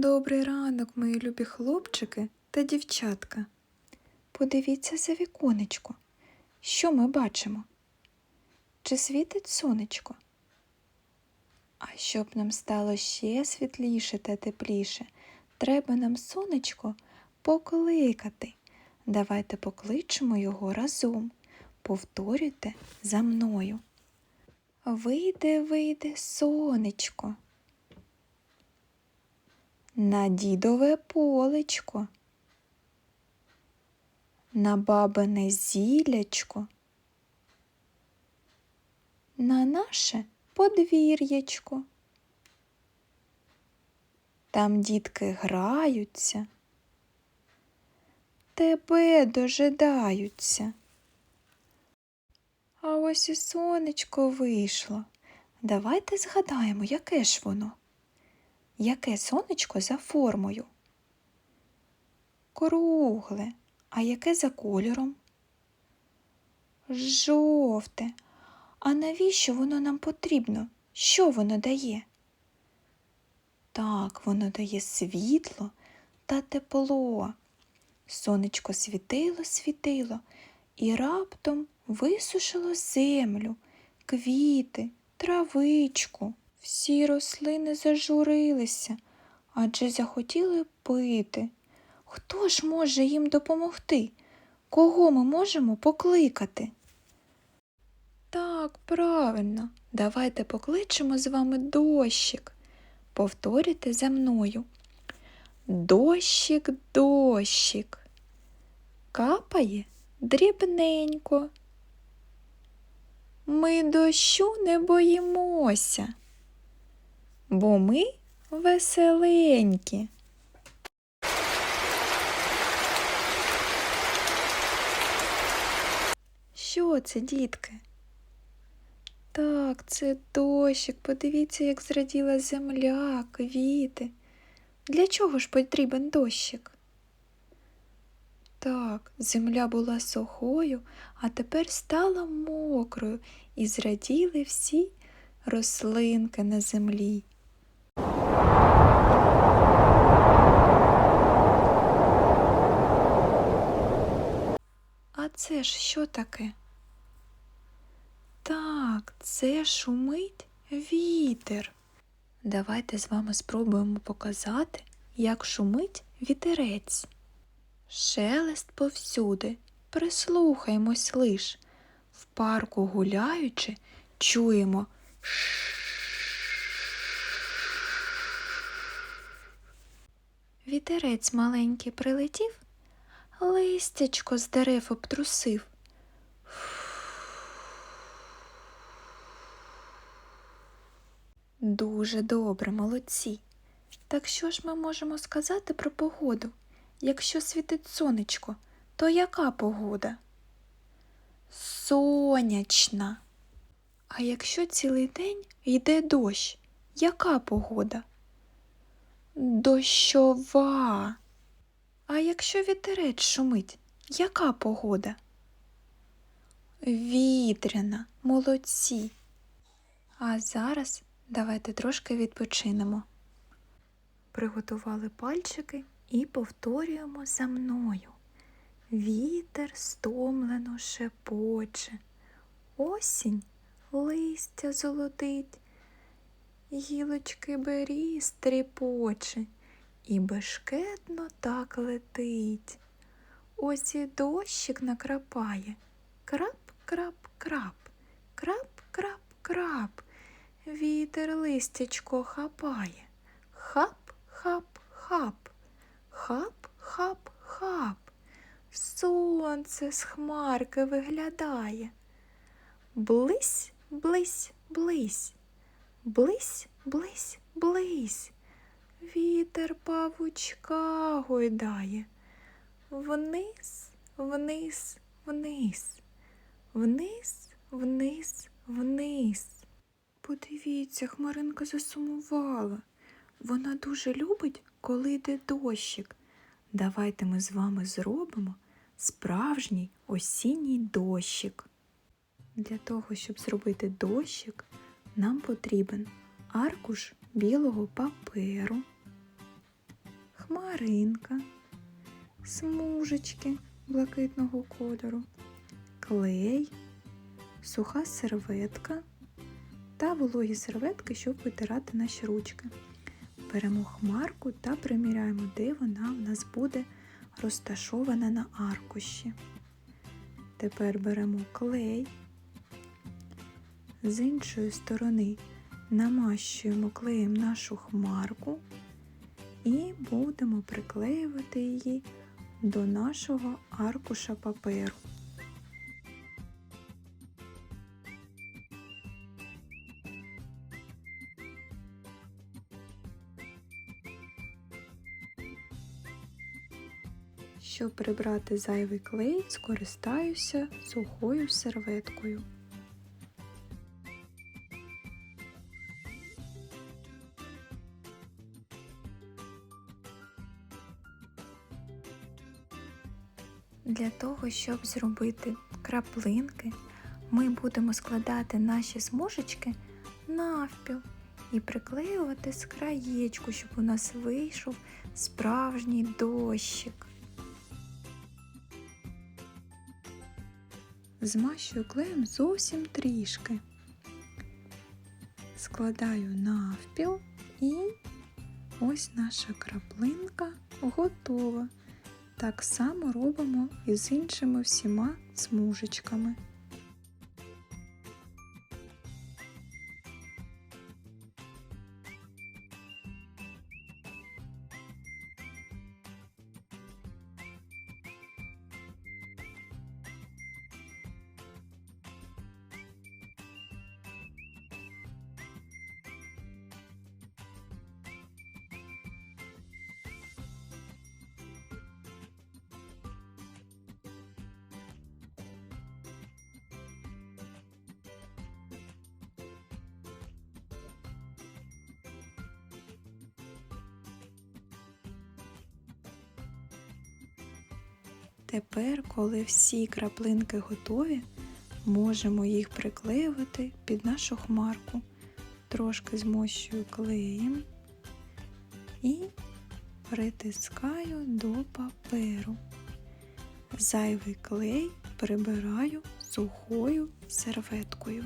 Добрий ранок, мої любі хлопчики та дівчатка. Подивіться за віконечко. Що ми бачимо? Чи світить сонечко? А щоб нам стало ще світліше та тепліше, треба нам сонечко покликати. Давайте покличемо його разом. Повторюйте за мною. Вийде, вийде сонечко. На дідове полечко, на бабине зілячко, на наше подвір'ячко. Там дітки граються, тебе дожидаються. А ось і сонечко вийшло. Давайте згадаємо, яке ж воно. Яке сонечко за формою? Кругле. А яке за кольором? Жовте. А навіщо воно нам потрібно? Що воно дає? Так, воно дає світло та тепло. Сонечко світило, світило і раптом висушило землю, квіти, травичку. Всі рослини зажурилися, адже захотіли пити. Хто ж може їм допомогти? Кого ми можемо покликати? Так, правильно, давайте покличемо з вами дощик. Повторюйте за мною. Дощик, дощик. Капає дрібненько. Ми дощу не боїмося бо ми веселенькі. Що це, дітки? Так, це дощик. Подивіться, як зраділа земля, квіти. Для чого ж потрібен дощик? Так, земля була сухою, а тепер стала мокрою і зраділи всі рослинки на землі. А це ж що таке? Так, це шумить вітер. Давайте з вами спробуємо показати, як шумить вітерець. Шелест повсюди, прислухаймось лиш. В парку гуляючи, чуємо. Вітерець маленький прилетів, листячко з дерев обтрусив. Дуже добре, молодці. Так що ж ми можемо сказати про погоду? Якщо світить сонечко, то яка погода? Сонячна. А якщо цілий день йде дощ, яка погода? Дощова. А якщо вітерець шумить, яка погода? Вітряна, молодці. А зараз давайте трошки відпочинемо. Приготували пальчики і повторюємо за мною. Вітер стомлено шепоче, осінь листя золотить, гілочки бері стріпоче і бешкетно так летить. Ось і дощик накрапає. Крап, крап, крап, крап, крап, крап. Вітер листячко хапає. Хап, хап, хап, хап, хап, хап. Сонце з хмарки виглядає. Блись, блись, блись, блись, блись, блись. Вітер павучка гойдає. Вниз, вниз, вниз, вниз, вниз, вниз. Подивіться, Хмаринка засумувала. Вона дуже любить, коли йде дощик. Давайте ми з вами зробимо справжній осінній дощик. Для того, щоб зробити дощик, нам потрібен аркуш білого паперу, хмаринка, смужечки блакитного кольору, клей, суха серветка та вологі серветки, щоб витирати наші ручки. Беремо хмарку та приміряємо, де вона в нас буде розташована на аркуші. Тепер беремо клей, з іншої сторони намащуємо клеєм нашу хмарку і будемо приклеювати її до нашого аркуша паперу. Щоб прибрати зайвий клей, скористаюся сухою серветкою. Для того, щоб зробити краплинки, ми будемо складати наші смужечки навпіл і приклеювати з краєчку, щоб у нас вийшов справжній дощик. Змащую клеєм зовсім трішки. Складаю навпіл і ось наша краплинка готова. Так само робимо і з іншими всіма смужечками. Тепер, коли всі краплинки готові, можемо їх приклеювати під нашу хмарку. Трошки змощую клеєм і притискаю до паперу. Зайвий клей прибираю сухою серветкою.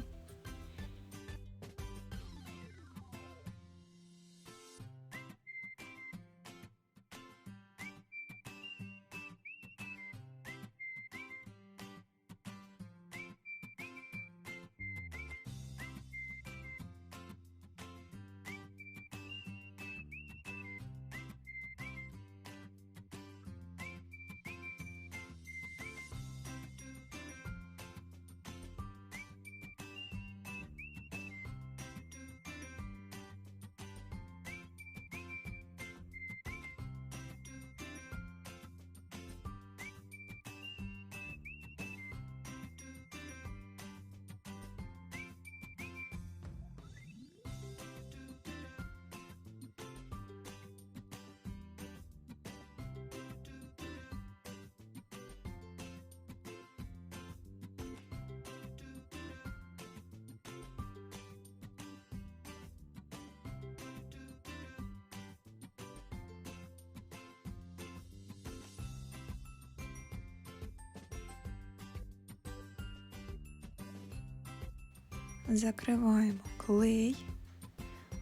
Закриваємо клей,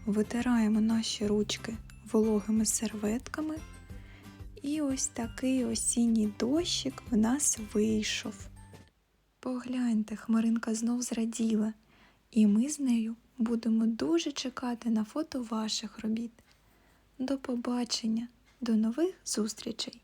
витираємо наші ручки вологими серветками. І ось такий осінній дощик в нас вийшов. Погляньте, хмаринка знов зраділа, і ми з нею будемо дуже чекати на фото ваших робіт. До побачення, до нових зустрічей!